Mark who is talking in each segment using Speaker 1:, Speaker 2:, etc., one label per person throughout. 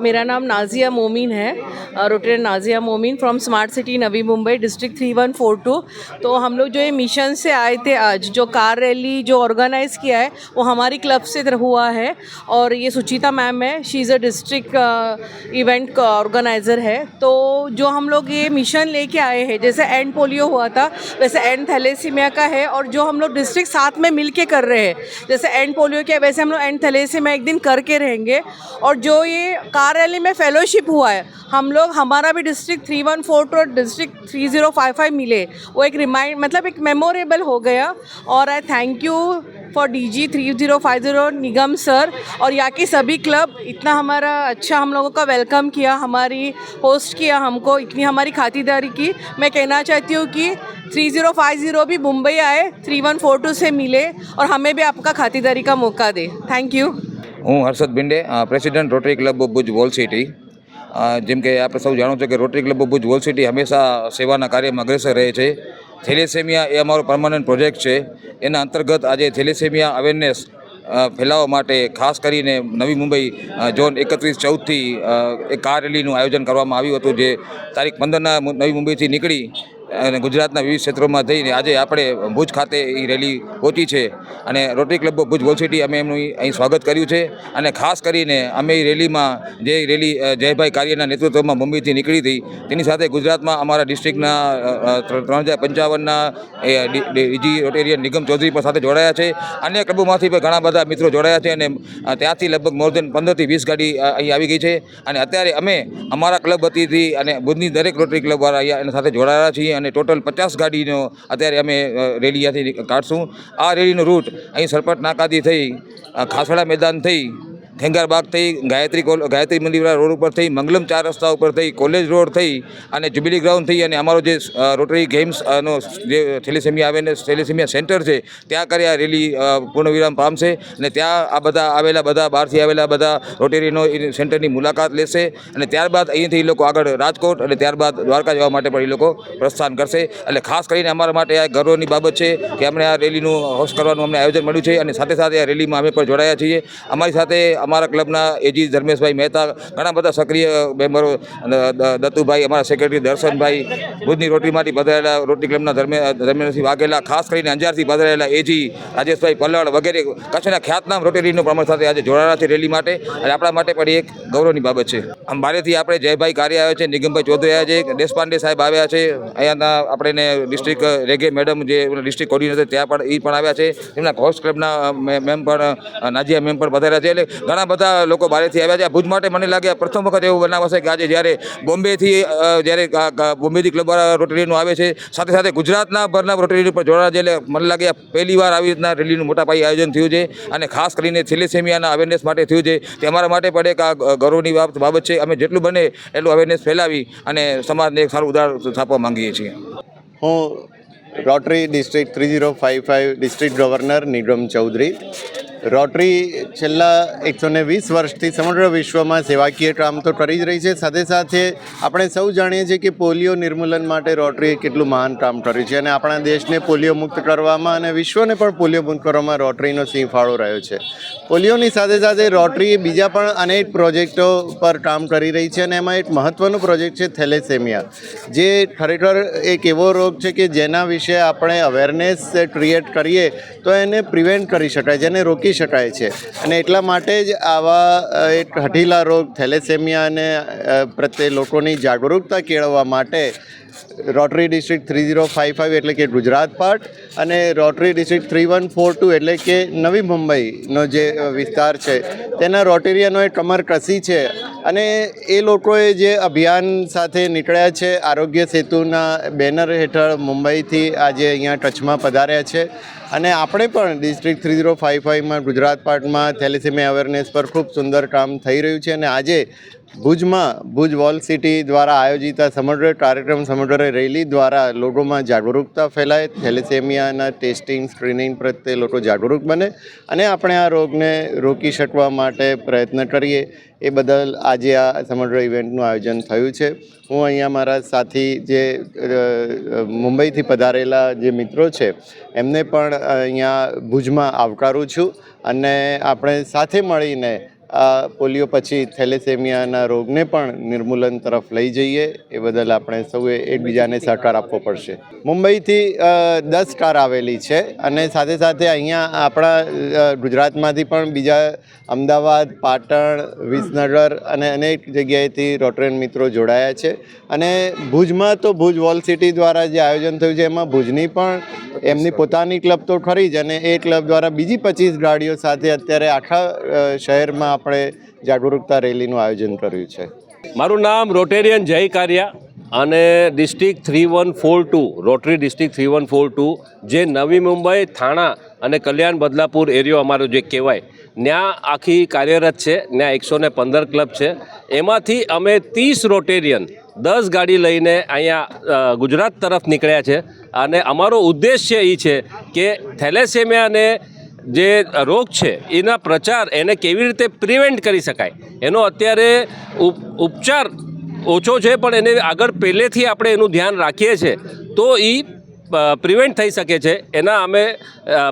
Speaker 1: मेरा नाम नाजिया मोमिन है rotator Najiya Momin from smart city Navi Mumbai district three one four two तो हम लोग जो ये मिशन से आए थे आज, जो कार रैली जो ऑर्गेनाइज़ किया है, वो हमारी क्लब से हुआ है और ये सुचिता मैम है she is a district event organiser है। तो जो हम लोग ये मिशन लेके आए हैं, जैसे एंड पोलियो हुआ था, वैसे एंड थैलेसीमिया का है और जो हम लोग डिस्ट्रिक्ट साथ में मिल के कर रहे हैं, जैसे एंड पोलियो किया वैसे हम लोग एंड थैलेसीमिया एक दिन करके रहेंगे और जो ये कार रैली में फेलोशिप हुआ है। हम लोग, हमारा भी district three one four two और district three zero five five मिले। वो एक रिमाइंड मतलब एक मेमोरेबल हो गया। और I thank you for D G three zero five zero Nigam sir और यहाँ की सभी क्लब इतना हमारा अच्छा हम लोगों का वेलकम किया, हमारी होस्ट किया हमको, इतनी हमारी खातिरदारी की। मैं कहना चाहती हूँ कि थ्री ज़ीरो फाइव ज़ीरो भी मुंबई आए थ्री वन फोर टू से मिले, और हमें भी आपका खातिरदारी का मौका दे। थैंक यू
Speaker 2: હું Harshad Bhinde president Rotary Club Bhuj wall city. જેમ કે આપણે સૌ જાણો છો કે Rotary Club Bhuj wall city હંમેશા સેવાના કાર્યમાં અગ્રેસર રહે છે. થેલેસેમિયા એ અમારો પરમાનન્ટ પ્રોજેક્ટ છે. એના અંતર્ગત આજે થેલેસેમિયા અવેરનેસ ફેલાવવા માટે ખાસ કરીને નવી મુંબઈ ઝોન એકત્રીસ ચૌદથી એક કાર રેલીનું આયોજન કરવામાં આવ્યું હતું, જે તારીખ પંદરના નવી મુંબઈથી નીકળી અને ગુજરાતના વિવિધ ક્ષેત્રોમાં થઈને આજે આપણે ભુજ ખાતે એ રેલી પહોંચી છે. અને રોટરી ક્લબ ભુજ વોલસિટી અમે એમનું અહીં સ્વાગત કર્યું છે. અને ખાસ કરીને અમે એ રેલીમાં જે રેલી જયભાઈ કાર્યના નેતૃત્વમાં મુંબઈથી નીકળી હતી, તેની સાથે ગુજરાતમાં અમારા ડિસ્ટ્રિક્ટના ત્રણ હજાર પંચાવનના ડીજી રોટેરિયન નિગમ ચૌધરી પણ સાથે જોડાયા છે. અન્ય ક્લબોમાંથી પણ ઘણા બધા મિત્રો જોડાયા છે અને ત્યાંથી લગભગ મોર દેન પંદરથી વીસ ગાડી અહીં આવી ગઈ છે. અને અત્યારે અમે અમારા ક્લબ વતીથી અને ભુજની દરેક રોટરી ક્લબવાળા અહીંયા એના સાથે જોડાયા છીએ અને ટોટલ પચાસ ગાડીનો અત્યારે અમે અ, રેલી કાઢશું. આ રેલીનો રૂટ અહીં સરપટ નાકાથી થઈ ખાસડા મેદાન થઈ ખેંગારબાગ થઈ, ગાયત્રી ગાયત્રી મંદિરવાળા રોડ ઉપર થઈ, મંગલમ ચાર રસ્તા ઉપર થઈ, કોલેજ રોડ થઈ અને જ્યુબિલી ગ્રાઉન્ડ થઈ અને અમારો જે રોટરી ગેમ્સનો જે થેલિસેમિયા આવે ને થેલિસેમિયા સેન્ટર છે, ત્યાં કરી આ રેલી પૂર્ણવિરામ પામશે અને ત્યાં આ બધા આવેલા, બધા બહારથી આવેલા, બધા રોટેરીનો સેન્ટરની મુલાકાત લેશે અને ત્યારબાદ અહીંથી એ લોકો આગળ રાજકોટ અને ત્યારબાદ દ્વારકા જવા માટે પણ એ લોકો પ્રસ્થાન કરશે. એટલે ખાસ કરીને અમારા માટે આ ગર્વની બાબત છે કે અમને આ રેલીનું હોસ્ટ કરવાનું અમને આયોજન મળ્યું છે અને સાથે સાથે આ રેલીમાં અમે પણ જોડાયા છીએ. અમારી સાથે અમારા ક્લબના એજી ધર્મેશભાઈ મહેતા, ઘણા બધા સક્રિય મેમ્બરો દત્તુભાઈ, અમારા સેક્રેટરી દર્શનભાઈ, ભુજની રોટરીમાંથી પધરાયેલા રોટરી ક્લબના ધર્મે, ધર્મેન્દ્રસિંહ વાઘેલા, ખાસ કરીને અંજારથી પધરાયેલા એજી, રાજેશભાઈ પલ્લડ વગેરે, કચ્છના ખ્યાતનામ રોટરીનું પ્રમાણ સાથે આજે જોડાયા છે રેલી માટે. અને આપણા માટે પણ એક ગૌરવની બાબત છે. આમ બારેથી આપણે જયભાઈ કાર્ય આવ્યા છે, નિગમભાઈ ચૌધરી આવ્યા છે, દેશપાંડે સાહેબ આવ્યા છે, અહીંયાના આપણે ડિસ્ટ્રિક્ટ રેગે મેડમ જે ડિસ્ટ્રિક્ટ કોર્ડિનેટર ત્યાં પણ એ પણ આવ્યા છે. એમના હોસ્ટ ક્લબના મેમ પણ નાજિયા મેમ પણ પધાર્યા છે. એટલે ઘણા બધા લોકો બહારેથી આવ્યા છે. ભુજ માટે મને લાગે પ્રથમ વખત એવું બનાવ હશે કે આજે જ્યારે બોમ્બેથી જ્યારે બોમ્બેથી ક્લબ રોટરીનું આવે છે, સાથે સાથે ગુજરાતના ભરના રોટરી પર જોડાયા છે એટલે મને લાગે પહેલી વાર આવી રીતના રેલીનું મોટા પાયે આયોજન થયું છે અને ખાસ કરીને થેલેસેમિયાના અવેરનેસ માટે થયું છે. તે અમારા માટે પણ એક આ ગૌરવની બાબત બાબત છે. અમે જેટલું બને એટલું અવેરનેસ ફેલાવી અને સમાજને એક સારું ઉદાહરણ સ્થાપવા માંગીએ છીએ.
Speaker 3: હું Rotary district three zero five five district governor Nigam Chaudhary. Rotary છેલ્લા એકસો ને વીસ વર્ષથી સમગ્ર વિશ્વમાં સેવાકીય કામ તો કરી જ રહી છે. સાથે સાથે આપણે સૌ જાણીએ છીએ કે પોલિયો નિર્મૂલન માટે રોટરીએ કેટલું મહાન કામ કર્યું છે અને આપણા દેશને પોલિયો મુક્ત કરવામાં અને વિશ્વને પણ પોલિયો મુક્ત કરવામાં રોટરીનો સિંહ ફાળો રહ્યો છે. પોલિયોની સાથે સાથે રોટરી બીજા પણ અનેક પ્રોજેક્ટો પર કામ કરી રહી છે અને એમાં એક મહત્ત્વનો પ્રોજેક્ટ છે થેલેસેમિયા, જે ખરેખર એક એવો રોગ છે કે જેના વિશે આપણે અવેરનેસ ક્રિએટ કરીએ તો એને પ્રિવેન્ટ કરી શકાય, જેને રોકી શકાય છે. અને એટલા માટે જ આવા એક હઠીલા રોગ થેલેસેમિયાને પ્રત્યે લોકોની જાગૃતતા કેળવવા માટે Rotary district three zero five five એટલે કે ગુજરાત પાર્ટ અને Rotary district three one four two એટલે કે નવી મુંબઈનો જે વિસ્તાર છે, તેના રોટેરિયનોએ કમર કસી છે અને એ લોકોએ જે અભિયાન સાથે નીકળ્યા છે, આરોગ્ય સેતુના બેનર હેઠળ મુંબઈથી આજે અહીંયા કચ્છમાં પધાર્યા છે. અને આપણે પણ ડિસ્ટ્રિક્ટ થ્રી ઝીરો ફાઇવ ફાઇવમાં ગુજરાત પાર્ટમાં થેલેસેમિયા અવેરનેસ પર ખૂબ સુંદર કામ થઈ રહ્યું છે અને આજે ભુજમાં ભુજ વોલ સિટી દ્વારા આયોજિત આ સમગ્ર કાર્યક્રમ સમગ્ર રેલી દ્વારા લોકોમાં જાગરૂકતા ફેલાય, થેલેસેમિયાના ટેસ્ટિંગ, સ્ક્રીનિંગ પ્રત્યે લોકો જાગરૂક બને અને આપણે આ રોગને રોકી શકવા માટે પ્રયત્ન કરીએ. એ બદલ આજે આ સમગ્ર ઇવેન્ટનું આયોજન થયું છે. હું અહીંયા મારા સાથી જે મુંબઈથી પધારેલા જે મિત્રો છે, એમને પણ અહીંયા ભુજમાં આવકારું છું અને આપણે સાથે મળીને આ પોલિયો પછી થેલેસેમિયાના રોગને પણ નિર્મૂલન તરફ લઈ જઈએ. એ બદલ આપણે સૌએ એકબીજાને સહકાર આપવો પડશે. મુંબઈથી દસ કાર આવેલી છે અને સાથે સાથે અહીંયા આપણા ગુજરાતમાંથી પણ બીજા અમદાવાદ પાટણ વિસનગર અને અનેક જગ્યાએથી રોટરેન મિત્રો જોડાયા છે. અને ભુજમાં તો ભુજ વોલ સિટી દ્વારા જે આયોજન થયું છે એમાં ભુજની પણ એમની પોતાની ક્લબ તો ખરી જ અને એ ક્લબ દ્વારા બીજી પચીસ ગાડીઓ સાથે અત્યારે આખા અ, આપણે જાગૃતતા રેલીનું આયોજન કર્યું છે.
Speaker 4: મારું નામ રોટેરિયન જય કારિયા અને district three one four two, Rotary district three one four two, જે નવી મુંબઈ, થાણા અને કલ્યાણ બદલાપુર એરિયો અમારો જે કહેવાય ત્યાં આખી કાર્યરત છે ત્યાં એકસો ને પંદર ક્લબ છે. એમાંથી અમે ત્રીસ રોટેરિયન, દસ ગાડી લઈને અહીંયા ગુજરાત તરફ નીકળ્યા છે. અને અમારો ઉદ્દેશ્ય એ છે કે થેલેસેમિયાને જે રોગ છે, એના પ્રચાર એને કેવી રીતે પ્રિવેન્ટ કરી શકાય? એનો અત્યારે ઉપ- ઉપચાર ઓછો છે, પણ એને આગળ પહેલેથી આપણે એનું ધ્યાન રાખીએ છીએ તો એ પ્રિવેન્ટ થઈ શકે છે. એના અમે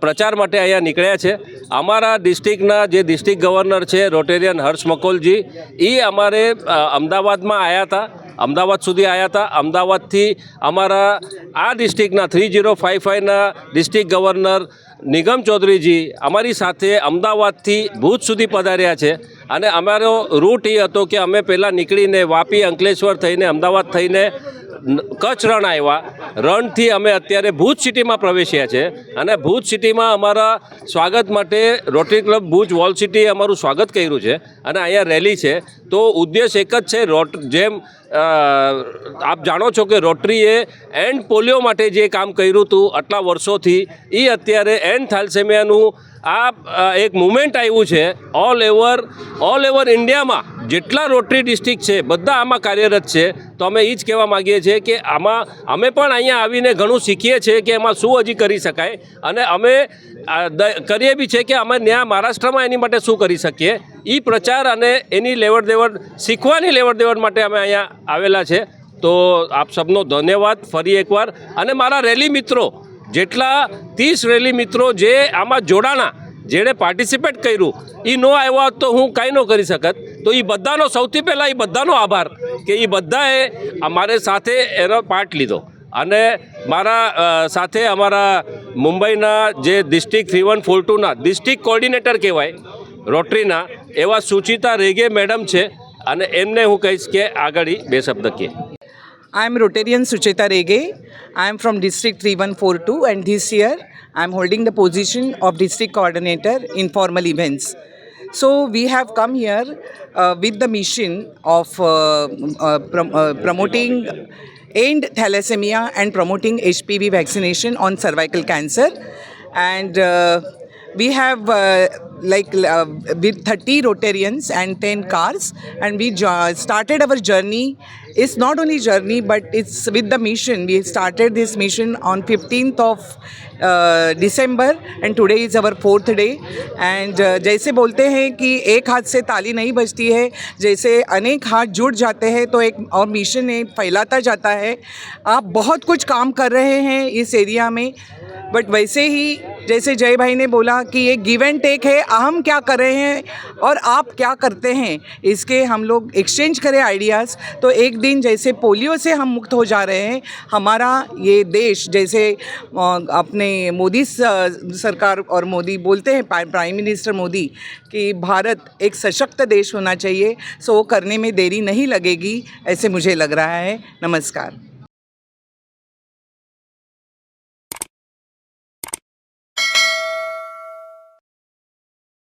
Speaker 4: પ્રચાર માટે અહીંયા નીકળ્યા છે. અમારા ડિસ્ટ્રિક્ટના જે ડિસ્ટ્રિક્ટ ગવર્નર છે રોટેરિયન હર્ષ મકોલજી એ અમારે અમદાવાદમાં આવ્યા હતા. અમદાવાદ સુધી આવ્યા હતા. અમદાવાદથી અમારા આ ડિસ્ટ્રિક્ટના થ્રી જીરો ફાઇવ ફાઇવના ડિસ્ટ્રિક્ટ ગવર્નર નિગમ ચૌધરીજી અમારી સાથે અમદાવાદથી ભુજ સુધી પધાર્યા છે. અને અમારો રૂટ એ હતો કે અમે પહેલાં નીકળીને વાપી, અંકલેશ્વર થઈને, અમદાવાદ થઈને કચ્છ રણ આવ્યા. રણથી અમે અત્યારે ભુજ સિટીમાં પ્રવેશ્યા છે. અને ભુજ સિટીમાં અમારા સ્વાગત માટે રોટરી ક્લબ ભુજ વોલ સિટીએ અમારું સ્વાગત કર્યું છે. અને અહીંયા રેલી છે. તો ઉદ્દેશ એક જ છે, રોટ, જેમ આપ જાણો છો કે રોટરીએ એન્ડ પોલિયો માટે જે કામ કર્યું હતું આટલા વર્ષોથી એ અત્યારે એન્ડ થાલસેમિયાનું આ એક મુમેન્ટ આવ્યું છે ઓલ ઓવર ઓલ ઓવર ઇન્ડિયામાં જેટલા રોટરી ડિસ્ટ્રિક્ટ છે, બધા આમાં કાર્યરત છે. તો અમે એ જ કહેવા માગીએ છીએ કે આમાં, અમે પણ અહીંયા આવીને ઘણું શીખીએ છીએ કે એમાં શું હજી કરી શકાય. અને અમે કરીએ બી છે કે અમે ત્યાં મહારાષ્ટ્રમાં એની માટે શું કરી શકીએ. એ પ્રચાર અને એની લેવડ દેવડ, શીખવાની લેવડ દેવડ માટે અમે અહીંયા આવેલા છે. તો આપ સબનો ધન્યવાદ ફરી એકવાર. અને મારા રેલી મિત્રો, જેટલા ત્રીસ રેલી મિત્રો જે આમાં જોડાણા, જેણે પાર્ટિસિપેટ કર્યું એ ન આવ્યા હોત તો હું કાંઈ ન કરી શકત. તો એ બધાનો સૌથી પહેલાં એ બધાનો આભાર કે એ બધાએ અમારે સાથે એનો પાર્ટ લીધો. અને મારા સાથે અમારા મુંબઈના જે ડિસ્ટ્રિક્ટ થ્રી વન ફોર ટુના ડિસ્ટ્રિક્ટ કોર્ડિનેટર કહેવાય રોટરીના એવા સુચિતા રેગે મેડમ છે અને એમને હું કહીશ કે આગળ બે શબ્દ
Speaker 5: Sucheta Rege. I am from District 3142 and this year I am holding the position of District Coordinator Informal Events. So we have come here uh, with the mission of uh, uh, prom- uh, promoting end thalassemia and promoting HPV vaccination on cervical cancer. And uh, we have uh, like uh, with 30 Rotarians and 10 cars and we jo- started our journey it's not only journey but it's with the mission we started this mission on 15th of uh, December and today is our fourth day and uh, जैसे बोलते हैं कि एक हाथ से ताली नहीं बजती है जैसे अनेक हाथ जुड़ जाते हैं तो एक और मिशन फैलाता जाता है आप बहुत कुछ काम कर रहे हैं इस एरिया में बट वैसे ही जैसे जय भाई ने बोला कि ये गिव एंड टेक है हम क्या कर रहे हैं और आप क्या करते हैं, इसके हम लोग एक्सचेंज करें आइडियाज़ तो एक दिन जैसे पोलियो से हम मुक्त हो जा रहे हैं, हमारा ये देश जैसे अपने मोदी सरकार और मोदी बोलते हैं प्राइम मिनिस्टर मोदी, कि भारत एक सशक्त देश होना चाहिए, सो वो करने में देरी नहीं लगेगी, ऐसे मुझे लग रहा है। नमस्कार।